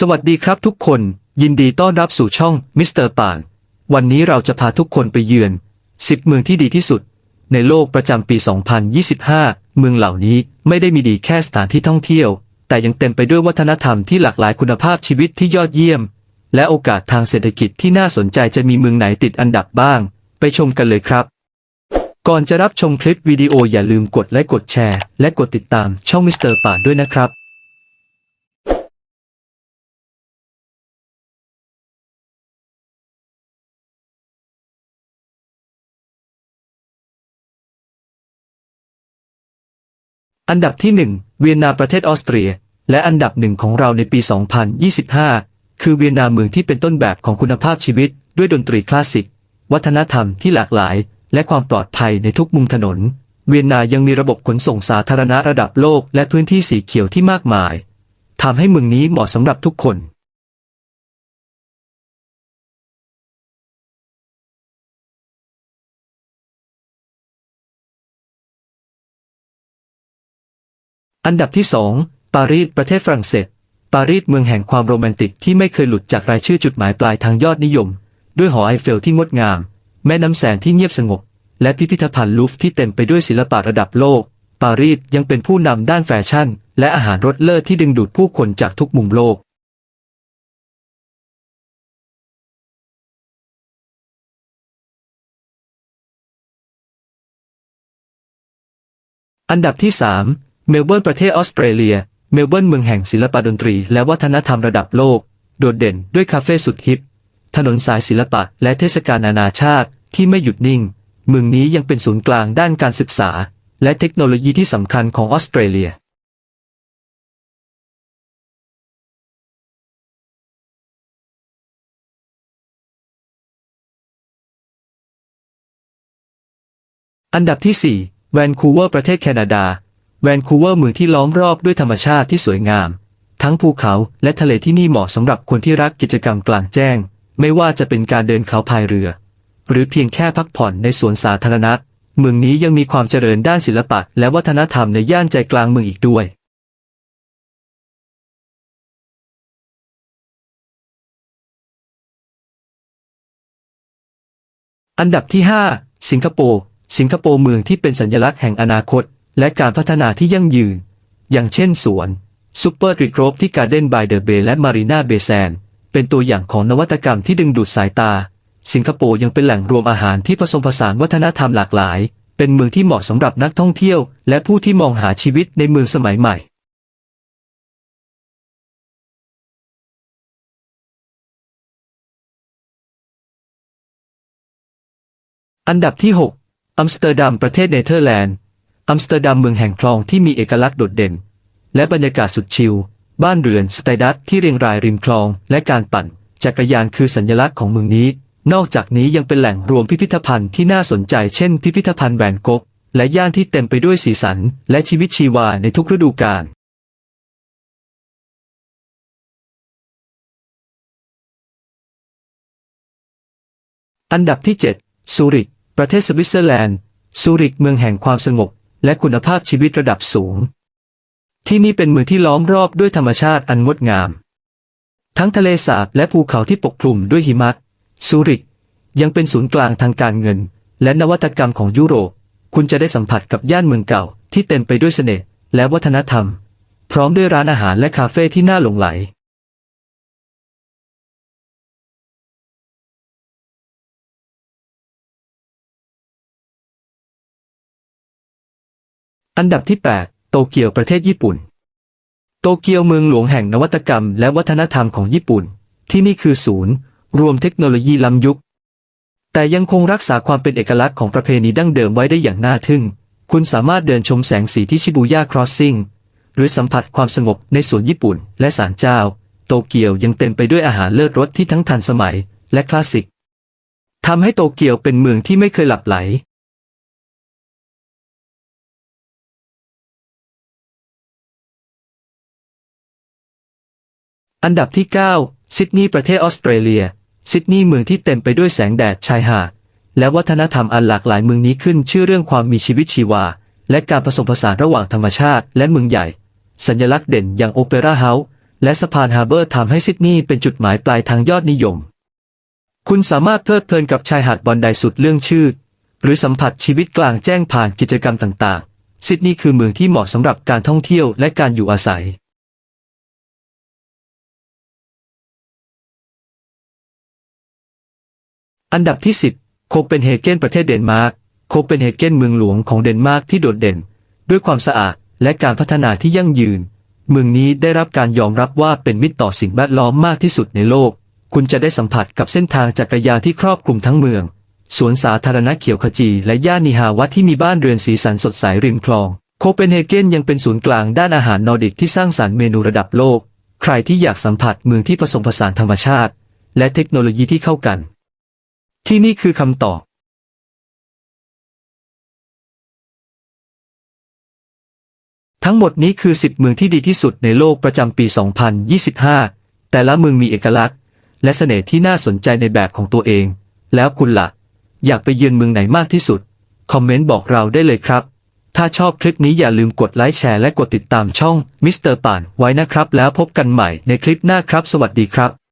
สวัสดีครับทุกคน ยินดีต้อนรับสู่ช่องมิสเตอร์ป่าน วันนี้เราจะพาทุกคนไปเยือน 10 เมืองที่ดีที่สุด ในโลกประจำปี 2025 เมืองเหล่านี้ไม่ได้มีดีแค่สถานที่ท่องเที่ยว แต่ยังเต็มไปด้วยวัฒนธรรมที่หลากหลายคุณภาพชีวิตที่ยอดเยี่ยม และโอกาสทางเศรษฐกิจที่น่าสนใจจะมีเมืองไหนติดอันดับบ้าง ไปชมกันเลยครับ ก่อนจะรับชมคลิปวิดีโออย่าลืมกดไลค์กดแชร์ และกดติดตามช่องมิสเตอร์ป่านด้วยนะครับ อันดับที่ 1 เวียนนาประเทศออสเตรีย และอันดับหนึ่งของเราในปี 2025 คือเวียนนาเมืองที่เป็นต้นแบบของคุณภาพชีวิต ด้วยดนตรีคลาสสิก วัฒนธรรมที่หลากหลาย และความปลอดภัยในทุกมุมถนน เวียนนายังมีระบบขนส่งสาธารณะระดับโลก และพื้นที่สีเขียวที่มากมายทำให้เมืองนี้เหมาะสำหรับทุกคน อันดับที่ 2 ปารีสประเทศฝรั่งเศส ปารีสเมืองแห่งความโรแมนติกที่ไม่เคยหลุดจากรายชื่อจุดหมายปลายทางยอดนิยม ด้วยหอไอเฟลที่งดงาม แม่น้ำแสนที่เงียบสงบ และพิพิธภัณฑ์ลูฟร์ที่เต็มไปด้วยศิลปะระดับโลก ปารีสยังเป็นผู้นำด้านแฟชั่น และอาหารรสเลิศที่ดึงดูดผู้คนจากทุกมุมโลกอันดับที่ 3 เมลเบิร์นประเทศออสเตรเลีย เมลเบิร์นเมืองแห่งศิลปะดนตรี และวัฒนธรรมระดับโลก โดดเด่นด้วยคาเฟ่สุดฮิป ถนนสายศิลปะและเทศกาลนานาชาติที่ไม่หยุดนิ่ง เมืองนี้ยังเป็นศูนย์กลางด้านการศึกษา และเทคโนโลยีที่สำคัญของออสเตรเลียอันดับที่ 4 แวนคูเวอร์ประเทศแคนาดา แวนคูเวอร์เมืองที่ล้อมรอบด้วยธรรมชาติที่สวยงาม ทั้งภูเขาและทะเลที่นี่เหมาะสำหรับคนที่รักกิจกรรมกลางแจ้ง ไม่ว่าจะเป็นการเดินเขาพายเรือ หรือเพียงแค่พักผ่อนในสวนสาธารณะ เมืองนี้ยังมีความเจริญด้านศิลปะ และวัฒนธรรมในย่านใจกลางเมืองอีกด้วย อันดับที่ 5 สิงคโปร์สิงคโปร์เมืองที่เป็นสัญลักษณ์แห่งอนาคต และการพัฒนาที่ยั่งยืน อย่างเช่นสวนซูเปอร์รีโกรฟที่การ์เด้นบายเดอะเบย์และมารีนาเบย์แซนเป็นตัวอย่างของนวัตกรรมที่ดึงดูดสายตา สิงคโปร์ยังเป็นแหล่งรวมอาหารที่ผสมผสานวัฒนธรรมหลากหลาย เป็นเมืองที่เหมาะสำหรับนักท่องเที่ยว และผู้ที่มองหาชีวิตในเมืองสมัยใหม่อันดับที่ 6 อัมสเตอร์ดัม ประเทศเนเธอร์แลนด์ อัมสเตอร์ดัมเมืองแห่งคลองที่มีเอกลักษณ์โดดเด่น และบรรยากาศสุดชิล บ้านเรือนสไตดัตที่เรียงรายริมคลอง และการปั่น จักรยานคือสัญลักษณ์ของเมืองนี้ นอกจากนี้ยังเป็นแหล่งรวมพิพิธภัณฑ์ที่น่าสนใจเช่น พิพิธภัณฑ์แวนโกก และย่านที่เต็มไปด้วยสีสัน และชีวิตชีวาในทุกฤดูกาลอันดับที่ 7 ซูริก ประเทศสวิตเซอร์แลนด์ ซูริกเมืองแห่งความสงบ และคุณภาพชีวิตระดับสูง ที่นี่เป็นเมืองที่ล้อมรอบด้วยธรรมชาติอันงดงาม ทั้งทะเลสาบและภูเขาที่ปกคลุมด้วยหิมะซูริกยังเป็นศูนย์กลางทางการเงิน และนวัตกรรมของยุโรป คุณจะได้สัมผัสกับย่านเมืองเก่าที่เต็มไปด้วยเสน่ห์และวัฒนธรรม พร้อมด้วยร้านอาหารและคาเฟ่ที่น่าหลงไหล อันดับที่ 8 โตเกียวประเทศญี่ปุ่น โตเกียวเมืองหลวงแห่งนวัตกรรมและวัฒนธรรมของญี่ปุ่น ที่นี่คือศูนย์ รวมเทคโนโลยีล้ำยุค แต่ยังคงรักษาความเป็นเอกลักษณ์ของประเพณีดั้งเดิมไว้ได้อย่างน่าทึ่ง คุณสามารถเดินชมแสงสีที่ชิบูย่าครอสซิ่งหรือสัมผัสความสงบในสวนญี่ปุ่น และศาลเจ้า โตเกียวยังเต็มไปด้วยอาหารเลิศรสที่ทั้งทันสมัยและคลาสสิกทำให้โตเกียวเป็นเมืองที่ไม่เคยหลับไหล อันดับที่ 9 ซิดนีย์ประเทศออสเตรเลีย ซิดนีย์เมืองที่เต็มไปด้วยแสงแดดชายหาดและวัฒนธรรมอันหลากหลายเมืองนี้ขึ้นชื่อเรื่องความมีชีวิตชีวา และการผสมผสานระหว่างธรรมชาติและเมืองใหญ่ สัญลักษณ์เด่นอย่างโอเปร่าเฮาส์และสะพานฮาร์เบอร์ทำให้ซิดนีย์เป็นจุดหมายปลายทางยอดนิยม คุณสามารถเพลิดเพลินกับชายหาดบอนไดสุดเรื่องชื่อ หรือสัมผัสชีวิตกลางแจ้งผ่านกิจกรรมต่างๆ ซิดนีย์คือเมืองที่เหมาะสำหรับการท่องเที่ยวและการอยู่อาศัย อันดับที่ 10 โคเปนเฮเกนประเทศเดนมาร์ก โคเปนเฮเกนเมืองหลวงของเดนมาร์กที่โดดเด่น ด้วยความสะอาดและการพัฒนาที่ยั่งยืน เมืองนี้ได้รับการยอมรับว่าเป็นมิตรต่อสิ่งแวดล้อมมากที่สุดในโลก คุณจะได้สัมผัสกับเส้นทางจักรยานที่ครอบคลุมทั้งเมือง สวนสาธารณะเขียวขจีและย่านนิฮาวัดที่มีบ้านเรือนสีสันสดใสริมคลอง โคเปนเฮเกนยังเป็นศูนย์กลางด้านอาหารนอร์ดิกที่สร้างสรรค์เมนูระดับโลก ใครที่อยากสัมผัสเมืองที่ผสมผสานธรรมชาติ และเทคโนโลยีที่เข้ากัน ที่นี่คือคำตอบทั้งหมดนี้คือ 10 เมืองที่ดีที่สุดในโลกประจำปี 2025 แต่ละเมืองมีเอกลักษณ์ และเสน่ห์ที่น่าสนใจในแบบของตัวเอง แล้วคุณละ่ะ อยากไปเยือนเมืองไหนมากที่สุด คอมเมนต์บอกเราได้เลยครับ ถ้าชอบคลิปนี้อย่าลืมกดไลค์แชร์และกดติดตามช่องมิสเตอร์ป่านไว้นะครับ แล้วพบกันใหม่ในคลิปหน้าครับ สวัสดีครับ